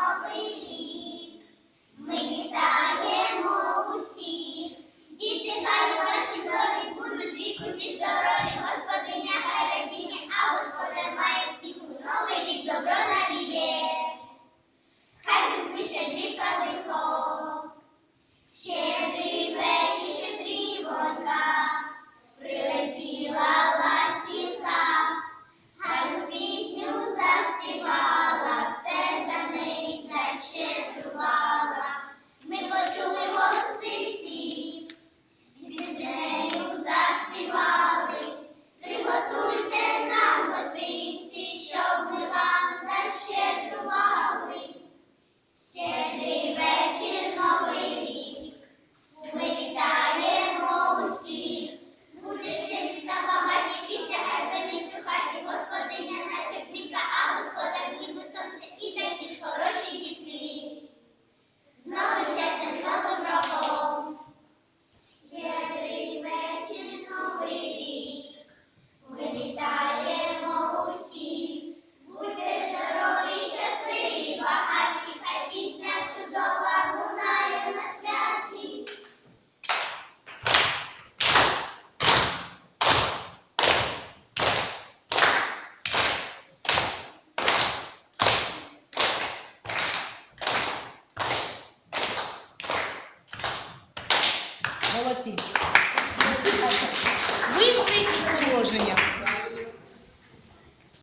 I'll Молодці. Вийшли із положення.